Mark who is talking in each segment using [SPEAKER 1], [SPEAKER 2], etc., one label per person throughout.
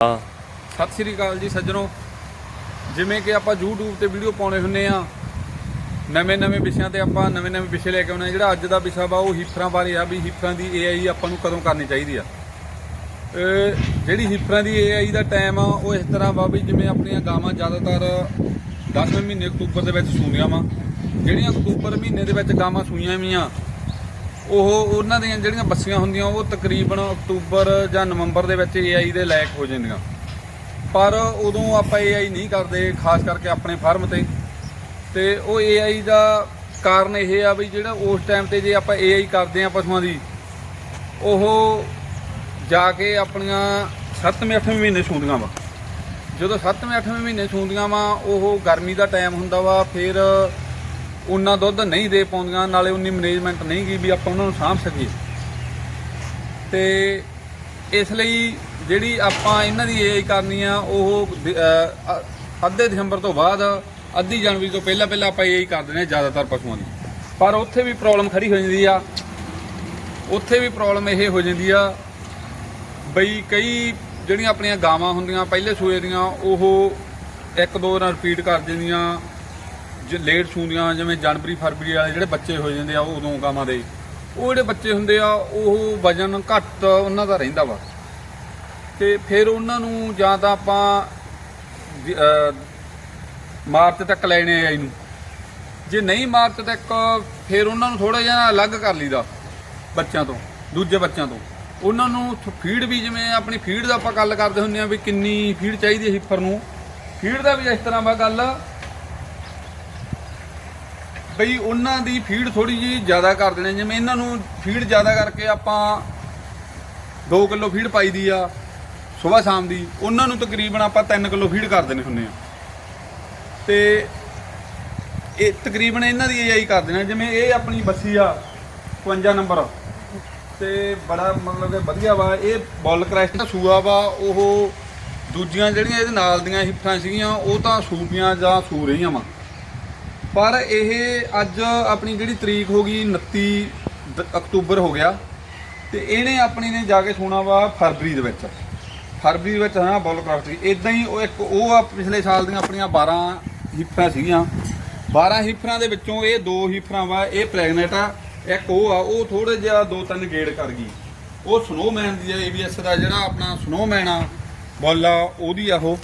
[SPEAKER 1] ਸਤਿ ਸ੍ਰੀ ਅਕਾਲ ਜੀ ਸੱਜਣੋ। ਜਿਵੇਂ ਕਿ ਆਪਾਂ YouTube ਤੇ ਵੀਡੀਓ ਪਾਉਣੇ ਹੁੰਨੇ ਆ ਨਵੇਂ ਨਵੇਂ ਵਿਸ਼ਿਆਂ ਤੇ ਆਪਾਂ ਨਵੇਂ ਨਵੇਂ ਵਿਸ਼ੇ ਲੈ ਕੇ ਆਉਣੇ ਆ ਜਿਹੜਾ ਅੱਜ ਦਾ ਵਿਸ਼ਾ ਵਾ, ਉਹ ਹਿਫਰਾਂ ਬਾਰੇ ਆ ਵੀ ਹਿਫਰਾਂ ਦੀ AI ਆਪਾਂ ਨੂੰ ਕਦੋਂ ਕਰਨੀ ਚਾਹੀਦੀ ਆ। ਜਿਹੜੀ ਹਿਫਰਾਂ ਦੀ AI ਦਾ ਟਾਈਮ ਆ, ਉਹ ਇਸ ਤਰ੍ਹਾਂ ਵਾ ਵੀ ਜਿਵੇਂ ਆਪਣੀਆਂ ਗਾਵਾਂ ਜ਼ਿਆਦਾਤਰ 10ਵੇਂ ਮਹੀਨੇ ਅਕਤੂਬਰ ਦੇ ਵਿੱਚ ਸੂਣੀਆਂ ਵਾ। ਜਿਹੜੀਆਂ ਅਕਤੂਬਰ ਮਹੀਨੇ ਦੇ ਵਿੱਚ ਗਾਵਾਂ ਸੂਈਆਂ ਵੀਆਂ ਉਹ ਉਹਨਾਂ ਦੀਆਂ ਜਿਹੜੀਆਂ ਬੱਸੀਆਂ ਹੁੰਦੀਆਂ, ਉਹ ਤਕਰੀਬਨ ਅਕਤੂਬਰ ਜਾਂ ਨਵੰਬਰ ਦੇ ਵਿੱਚ AI ਦੇ ਲਾਇਕ ਹੋ ਜਾਂਦੀਆਂ। ਪਰ ਉਦੋਂ ਆਪਾਂ AI ਨਹੀਂ ਕਰਦੇ, ਖਾਸ ਕਰਕੇ ਆਪਣੇ ਫਾਰਮ ਤੇ। ਤੇ ਉਹ AI ਦਾ ਕਾਰਨ ਇਹ ਆ ਵੀ ਜਿਹੜਾ ਉਸ ਟਾਈਮ ਤੇ ਜੇ ਆਪਾਂ AI ਕਰਦੇ ਆ ਪਸ਼ੂਆਂ ਦੀ, ਉਹ ਜਾ ਕੇ ਆਪਣੀਆਂ 7ਵੇਂ 8ਵੇਂ ਮਹੀਨੇ ਸੂੰਦੀਆਂ ਵਾ। ਜਦੋਂ 7ਵੇਂ 8ਵੇਂ ਮਹੀਨੇ ਸੂੰਦੀਆਂ ਵਾ, ਉਹ ਗਰਮੀ ਦਾ ਟਾਈਮ ਹੁੰਦਾ ਵਾ, ਫਿਰ ਉਹਨਾਂ ਦੁੱਧ ਨਹੀਂ ਦੇ ਪਾਉਂਦੀਆਂ, ਨਾਲੇ ਉਨੀ ਮੈਨੇਜਮੈਂਟ ਨਹੀਂ ਗਈ ਵੀ ਆਪਾਂ ਉਹਨਾਂ ਨੂੰ ਸਾਂਭ ਸਕੀਏ। ਤੇ ਇਸ ਲਈ ਜਿਹੜੀ ਆਪਾਂ ਇਹਨਾਂ ਦੀ ਏਆਈ ਕਰਨੀ ਆ, ਉਹ ਅੱਧੇ ਦਸੰਬਰ ਤੋਂ ਬਾਅਦ, ਅੱਧੀ ਜਨਵਰੀ ਤੋਂ ਪਹਿਲਾਂ ਪਹਿਲਾਂ ਆਪਾਂ ਏਆਈ ਕਰ ਦਿੰਦੇ ਆ ਜ਼ਿਆਦਾਤਰ ਪਸ਼ੂਆਂ ਦੀ। ਪਰ ਉੱਥੇ ਵੀ ਪ੍ਰੋਬਲਮ ਖੜੀ ਹੋ ਜਾਂਦੀ ਆ। ਉੱਥੇ ਵੀ ਪ੍ਰੋਬਲਮ ਇਹ ਹੋ ਜਾਂਦੀ ਆ ਬਈ ਕਈ ਜਿਹੜੀਆਂ ਆਪਣੀਆਂ ਗਾਵਾਂ ਹੁੰਦੀਆਂ, ਪਹਿਲੇ ਸੂਏ ਦੀਆਂ, ਉਹ ਇੱਕ ਦੋ ਨਾਲ ਰਿਪੀਟ ਕਰ ਦਿੰਦੀਆਂ। ਲੇਟ ਸੂੰਦੀਆਂ ਜਿਵੇਂ ਜਨਵਰੀ, ਫਰਵਰੀ ਵਾਲੇ ਜਿਹੜੇ ਬੱਚੇ ਹੋ ਜਾਂਦੇ ਆ, ਉਹ ਉਦੋਂ ਗਾਵਾਂ ਦੇ। ਉਹ ਜਿਹੜੇ ਬੱਚੇ ਹੁੰਦੇ ਆ, ਉਹ ਵਜਨ ਘੱਟ ਉਹਨਾਂ ਦਾ ਰਹਿੰਦਾ ਵਾ। ਤੇ ਫਿਰ ਉਹਨਾਂ ਨੂੰ ਜਾਂ ਤਾਂ ਆਪਾਂ ਮਾਰਚ ਤੱਕ ਲੈਣੇ ਆ ਇਹਨੂੰ। ਜੇ ਨਹੀਂ ਮਾਰਚ ਤੱਕ, ਫਿਰ ਉਹਨਾਂ ਨੂੰ ਥੋੜਾ ਜਿਹਾ ਅਲੱਗ ਕਰ ਲਈਦਾ, ਬੱਚਿਆਂ ਤੋਂ, ਦੂਜੇ ਬੱਚਿਆਂ ਤੋਂ। ਉਹਨਾਂ ਨੂੰ ਫੀਡ ਵੀ ਜਿਵੇਂ ਆਪਣੀ ਫੀਡ ਦਾ ਆਪਾਂ ਗੱਲ ਕਰਦੇ ਹੁੰਦੇ ਆ ਵੀ ਕਿੰਨੀ ਫੀਡ ਚਾਹੀਦੀ ਹੈ ਹਿੱਫਰ ਨੂੰ। ਫੀਡ ਦਾ ਵੀ ਇਸ ਤਰ੍ਹਾਂ ਵਾ ਗੱਲ ਬਈ ਉਹਨਾਂ ਦੀ ਫੀਡ ਥੋੜੀ ਜੀ ਜ਼ਿਆਦਾ ਕਰ ਦੇਣੀ ਜਿਵੇਂ ਇਹਨਾਂ ਨੂੰ ਫੀਡ ਜ਼ਿਆਦਾ ਕਰਕੇ ਆਪਾਂ 2 ਕਿਲੋ ਫੀਡ ਪਾਈ ਦੀ ਆ ਸਵੇਰ ਸ਼ਾਮ ਦੀ, ਉਹਨਾਂ ਨੂੰ ਤਕਰੀਬਨ ਆਪਾਂ 3 ਕਿਲੋ ਫੀਡ ਕਰ ਦੇਣੇ ਹੁੰਦੇ ਆ। ਤੇ ਇਹ ਤਕਰੀਬਨ ਇਹਨਾਂ ਦੀ AI ਕਰ ਦੇਣਾ। ਜਿਵੇਂ ਇਹ ਆਪਣੀ ਬੱਸੀ ਆ 55 ਨੰਬਰ। ਤੇ ਬੜਾ ਮਤਲਬ ਕਿ ਵਧੀਆ ਵਾ, ਇਹ ਬੋਲ ਕ੍ਰੈਸਟ ਦਾ ਸੂਆ ਵਾ, ਉਹ ਦੂਜੀਆਂ ਜਿਹੜੀਆਂ ਇਹਦੇ ਨਾਲ ਦੀਆਂ ਹਿੱਫਾਂ ਸੀਗੀਆਂ, ਉਹ ਤਾਂ ਸੂਪੀਆਂ ਜਾਂ ਸੂ ਰਹੀਆਂ ਵਾ। ਪਰ ਇਹ ਅੱਜ ਆਪਣੀ ਜਿਹੜੀ ਤਰੀਕ ਹੋ ਗਈ 29 ਦ- ਅਕਤੂਬਰ ਹੋ ਗਿਆ ਤੇ ਇਹਨੇ ਆਪਣੀ ਨੇ ਜਾ ਕੇ ਸੋਣਾ ਵਾ ਫਰਵਰੀ ਦੇ ਵਿੱਚ। ਫਰਵਰੀ ਦੇ ਵਿੱਚ ਹੈ ਨਾ ਬੋਲ ਕਰਾਫਟ ਦੀ। ਇਦਾਂ ਹੀ ਉਹ ਇੱਕ ਉਹ ਆ ਪਿਛਲੇ ਸਾਲ ਦੀਆਂ ਆਪਣੀਆਂ 12 ਹਿੱਫਾਂ ਸੀਗੀਆਂ। 12 ਹਿੱਫਾਂ ਦੇ ਵਿੱਚੋਂ ਇਹ ਦੋ ਹਿੱਫਾਂ ਵਾ, ਇਹ ਪ੍ਰੈਗਨੈਂਟ ਆ, ਇੱਕ ਉਹ ਆ, ਉਹ ਥੋੜੇ ਜਿਹਾ ਦੋ ਤਿੰਨ ਗੇੜ ਕਰ ਗਈ। ਉਹ ਸਨੋਮੈਨ ਦੀ ਆ ਏਬੀਐਸ ਦਾ ਜਿਹੜਾ ਆਪਣਾ ਸਨੋਮੈਨ ਆ, ਬੁੱਲ ਆ, ਉਹਦੀ ਆ ਉਹ।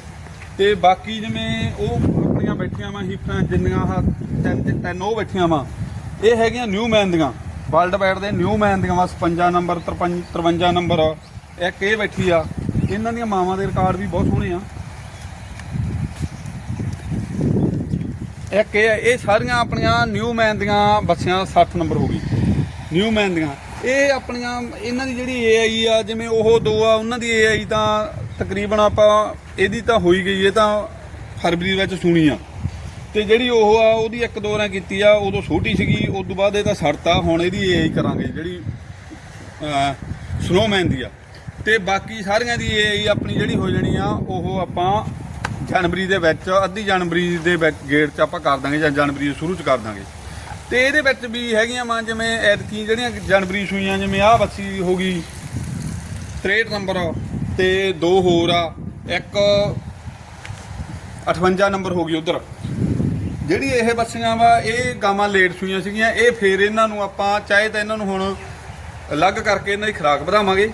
[SPEAKER 1] ਤੇ ਬਾਕੀ ਜਿਵੇਂ ਉਹ ਆਪਣੀਆਂ ਬੈਠੀਆਂ ਵਾ ਹਿੱਫਾਂ ਜਿੰਨੀਆਂ ਆਹ ਤਿੰਨ ਤਿੰਨ- ਤਿੰਨ ਉਹ ਬੈਠੀਆਂ ਵਾ। ਇਹ ਹੈਗੀਆਂ ਨਿਊ ਮੈਨ ਦੀਆਂ। ਵਰਲਡ ਵਾਈਡ ਦੇ ਨਿਊ ਮੈਨ ਦੀਆਂ ਵਾ 55 ਨੰਬਰ 53 53 ਨੰਬਰ ਇੱਕ ਇਹ ਬੈਠੀ ਆ। ਇਹਨਾਂ ਦੀਆਂ ਮਾਵਾਂ ਦੇ ਰਿਕਾਰਡ ਵੀ ਬਹੁਤ ਸੋਹਣੇ ਆ। ਇੱਕ ਇਹ ਇਹ ਸਾਰੀਆਂ ਆਪਣੀਆਂ ਨਿਊ ਮੈਨ ਦੀਆਂ ਬੱਸੀਆਂ 60 ਨੰਬਰ ਹੋ ਗਈ। ਨਿਊ ਮੈਨ ਦੀਆਂ। ਇਹ ਆਪਣੀਆਂ, ਇਹਨਾਂ ਦੀ ਜਿਹੜੀ AI ਆ, ਜਿਵੇਂ ਉਹ ਦੋ ਆ, ਉਹਨਾਂ ਦੀ AI ਤਾਂ ਤਕਰੀਬਨ ਆਪਾਂ, ਇਹਦੀ ਤਾਂ ਹੋਈ ਗਈ, ਇਹ ਤਾਂ ਫਰਵਰੀ ਵਿੱਚ ਸੁਣੀ ਆ। ਤੇ ਜਿਹੜੀ ਉਹ ਆ, ਉਹਦੀ ਇੱਕ ਦੋ ਵਾਰਾਂ ਕੀਤੀ ਆ, ਉਦੋਂ ਛੋਟੀ ਸੀਗੀ ਉਸ ਤੋਂ ਬਾਅਦ ਇਹ ਤਾਂ ਸੜਤਾ, ਹੁਣ ਇਹਦੀ AI ਕਰਾਂਗੇ, ਜਿਹੜੀ ਸਨੋਮੈਨ ਦੀ ਆ। ਤੇ ਬਾਕੀ ਸਾਰੀਆਂ ਦੀ AI ਆਪਣੀ ਜਿਹੜੀ ਹੋ ਜਾਣੀ ਆ, ਉਹ ਆਪਾਂ ਜਨਵਰੀ ਦੇ ਵਿੱਚ, ਅੱਧੀ ਜਨਵਰੀ ਦੇ ਵਿੱਚ ਗੇਟ ਚ ਆਪਾਂ ਕਰ ਦਾਂਗੇ, ਜਾਂ ਜਨਵਰੀ ਦੇ ਸ਼ੁਰੂ ਚ ਕਰ ਦਾਂਗੇ। ਤੇ ਇਹਦੇ ਵਿੱਚ ਵੀ ਹੈਗੀਆਂ ਮਾਂ ਜਿਵੇਂ ਐਤਕੀ ਜਿਹੜੀਆਂ ਜਨਵਰੀ ਸੂਈਆਂ, ਜਿਵੇਂ ਆਹ ਬੱਸੀ ਹੋ ਗਈ 63 ਨੰਬਰ, ਤੇ ਦੋ ਹੋਰ ਆ। ਇੱਕ 58 ਨੰਬਰ ਹੋ ਗਈ ਉਧਰ। ਜਿਹੜੀ ਇਹ ਬੱਸੀਆਂ ਵਾ, ਇਹ ਗਾਵਾਂ ਲੇਟ ਸੂਈਆਂ ਸੀਗੀਆਂ, ਇਹ ਫੇਰ ਇਹਨਾਂ ਨੂੰ ਆਪਾਂ ਚਾਹੇ ਤਾਂ ਇਹਨਾਂ ਨੂੰ ਹੁਣ ਅਲੱਗ ਕਰਕੇ ਇਹਨਾਂ ਦੀ ਖੁਰਾਕ ਵਧਾਵਾਂਗੇ।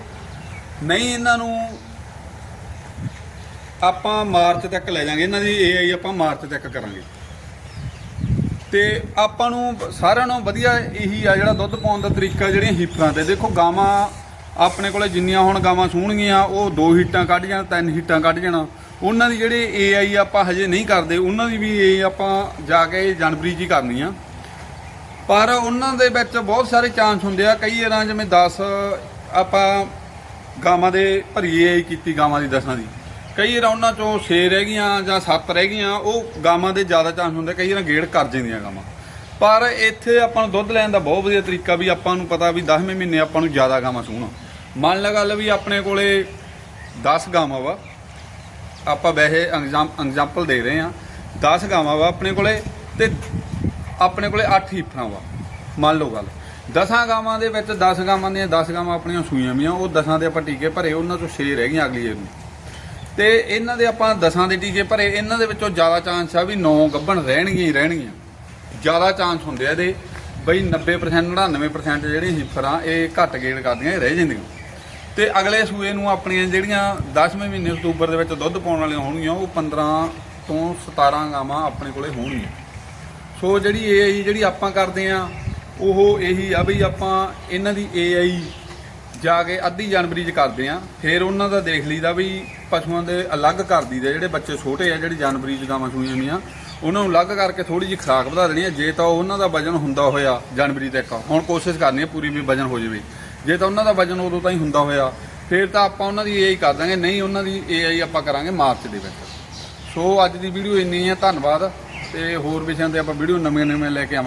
[SPEAKER 1] ਨਹੀਂ, ਇਹਨਾਂ ਨੂੰ ਆਪਾਂ ਮਾਰਚ ਤੱਕ ਲੈ ਜਾਾਂਗੇ, ਇਹਨਾਂ ਦੀ AI ਆਪਾਂ ਮਾਰਚ ਤੱਕ ਕਰਾਂਗੇ। ਤੇ ਆਪਾਂ ਨੂੰ ਸਾਰਿਆਂ ਨੂੰ ਵਧੀਆ ਇਹੀ ਆ ਜਿਹੜਾ ਦੁੱਧ ਪਾਉਣ ਦਾ ਤਰੀਕਾ ਜਿਹੜੀਆਂ ਹੀਟਾਂ ਤੇ। ਦੇਖੋ, ਗਾਵਾਂ ਆਪਣੇ ਕੋਲੇ ਜਿੰਨੀਆਂ ਹੁਣ ਗਾਵਾਂ ਸੂਣਗੀਆਂ, ਉਹ ਦੋ ਹੀਟਾਂ ਕੱਢ ਜਾਣ, ਤਿੰਨ ਹੀਟਾਂ ਕੱਢ ਜਾਣਾ। ਉਹਨਾਂ ਦੀ ਜਿਹੜੀ AI ਆਪਾਂ ਹਜੇ ਨਹੀਂ ਕਰਦੇ, ਉਹਨਾਂ ਦੀ ਵੀ AI ਆਪਾਂ ਜਾ ਕੇ ਜਨਵਰੀ 'ਚ ਹੀ ਕਰਨੀ ਆ। ਪਰ ਉਹਨਾਂ ਦੇ ਵਿੱਚ ਬਹੁਤ ਸਾਰੇ ਚਾਂਸ ਹੁੰਦੇ ਆ, ਕਈ ਵਾਰਾਂ ਜਿਵੇਂ 10 ਆਪਾਂ ਗਾਵਾਂ ਦੇ ਭਰੀ ਭਰੀਏ ਕੀਤੀ ਗਾਵਾਂ ਦੀ ਦਸਾਂ ਦੀ। ਕਈ ਵਾਰ ਉਹਨਾਂ ਚੋਂ 6 ਰਹਿ ਗਈਆਂ ਜਾਂ 7 ਰਹਿ ਗਈਆਂ, ਉਹ ਗਾਵਾਂ ਦੇ ਜ਼ਿਆਦਾ ਚਾਂਸ ਹੁੰਦੇ ਕਈ ਵਾਰ ਗੇੜ ਕਰ ਜਾਂਦੀਆਂ ਗਾਵਾਂ। ਪਰ ਇੱਥੇ ਆਪਾਂ ਨੂੰ ਦੁੱਧ ਲੈਣ ਦਾ ਬਹੁਤ ਵਧੀਆ ਤਰੀਕਾ ਵੀ ਆਪਾਂ ਨੂੰ ਪਤਾ ਵੀ 10ਵੇਂ ਮਹੀਨੇ ਆਪਾਂ ਨੂੰ ਜ਼ਿਆਦਾ ਗਾਵਾਂ ਸੂਣ ਮੰਨ ਲਾ ਗੱਲ ਵੀ ਆਪਣੇ ਕੋਲੇ 10 ਗਾਵਾਂ ਵਾ ਆਪਾਂ ਵੈਸੇ ਐਗਜ਼ਾਮਪਲ ਦੇ ਰਹੇ ਆ 10 ਗਾਵਾਂ ਵਾ ਆਪਣੇ ਕੋਲੇ ਤੇ ਆਪਣੇ ਕੋਲੇ 8 ਹੀਫਾਂ ਵਾ। ਮੰਨ ਲਓ ਗੱਲ। ਦਸਾਂ ਗਾਵਾਂ ਦੇ ਵਿੱਚ 10 ਗਾਵਾਂ ਦੀਆਂ 10 ਗਾਵਾਂ ਆਪਣੀਆਂ ਸੂਈਆਂ ਵੀ ਆ ਉਹ ਦਸਾਂ ਦੇ ਆਪਾਂ ਟੀਕੇ ਭਰੇ, ਉਹਨਾਂ ਚੋਂ 6 ਰਹਿ ਗਈਆਂ ਅਗਲੀ ਨੂੰ। ਤੇ ਇਹਨਾਂ ਦੇ ਆਪਾਂ ਦਸਾਂ ਦੇ ਟੀਕੇ ਭਰੇ, ਇਹਨਾਂ ਦੇ ਵਿੱਚੋਂ ਜ਼ਿਆਦਾ ਚਾਂਸ ਆ ਵੀ 9 ਗੱਭਣ ਰਹਿਣਗੀਆਂ ਹੀ ਰਹਿਣਗੀਆਂ। ਜ਼ਿਆਦਾ ਚਾਂਸ ਹੁੰਦੇ ਆ ਇਹਦੇ। ਬਈ 90% 99% ਜਿਹੜੀਆਂ ਹੀਫਰਾਂ ਇਹ ਘੱਟ ਗੇੜ ਕਰਦੀਆਂ, ਇਹ ਰਹਿ ਜਾਂਦੀਆਂ। ਤੇ ਅਗਲੇ ਸੂਏ ਨੂੰ ਆਪਣੀਆਂ ਜਿਹੜੀਆਂ 10ਵੇਂ ਮਹੀਨੇ ਅਕਤੂਬਰ ਦੇ ਵਿੱਚ ਦੁੱਧ ਪਾਉਣ ਵਾਲੀਆਂ ਹੋਣਗੀਆਂ, ਉਹ 15 ਤੋਂ 17 ਗਾਵਾਂ ਆਪਣੇ ਕੋਲੇ ਹੋਣਗੀਆਂ। ਸੋ ਜਿਹੜੀ ਏਆਈ ਜਿਹੜੀ ਆਪਾਂ ਕਰਦੇ ਆ ਉਹ ਇਹੀ ਆ ਵੀ ਆਪਾਂ ਇਹਨਾਂ ਦੀ ਏਆਈ ਜਾ ਕੇ ਅੱਧੀ ਜਨਵਰੀ ਚ ਕਰਦੇ ਆ ਫਿਰ ਉਹਨਾਂ ਦਾ ਦੇਖ ਲਈਦਾ ਵੀ ਪਸ਼ੂਆਂ ਦੇ ਅਲੱਗ ਕਰ ਦਈਦੇ ਜਿਹੜੇ ਬੱਚੇ ਛੋਟੇ ਆ, ਜਿਹੜੀ ਜਨਵਰੀ ਚ ਗਾਵਾਂ ਸੂਈਆਂ ਹੋਈਆਂ, ਉਹਨਾਂ ਨੂੰ ਅਲੱਗ ਕਰਕੇ ਥੋੜੀ ਜਿਹੀ ਖੁਰਾਕ ਵਧਾ ਦੇਣੀ ਆ ਜੇ ਤਾਂ ਉਹਨਾਂ ਦਾ ਵਜਨ ਹੁੰਦਾ ਹੋਇਆ ਜਨਵਰੀ ਤੱਕ। ਹੁਣ ਕੋਸ਼ਿਸ਼ ਕਰਨੀ ਹੈ ਪੂਰੀ ਵੀ ਵਜਨ ਹੋ ਜਾਵੇ। ਜੇ ਤਾਂ ਉਹਨਾਂ ਦਾ ਵਜਨ ਉਦੋਂ ਤਾਂ ਹੀ ਹੁੰਦਾ ਹੋਇਆ, ਫਿਰ ਤਾਂ ਆਪਾਂ ਉਹਨਾਂ ਦੀ ਏਆਈ ਕਰ ਦਾਂਗੇ, ਨਹੀਂ ਉਹਨਾਂ ਦੀ ਏਆਈ ਆਪਾਂ ਕਰਾਂਗੇ ਮਾਰਚ ਦੇ ਵਿੱਚ। ਸੋ ਅੱਜ ਦੀ ਵੀਡੀਓ ਇੰਨੀ ਹੈ, ਧੰਨਵਾਦ, ਤੇ ਹੋਰ ਵਿਸ਼ਿਆਂ ਤੇ ਆਪਾਂ ਵੀਡੀਓ ਨਵੀਆਂ ਨਵੀਆਂ ਲੈ ਕੇ ਆਵਾਂਗੇ।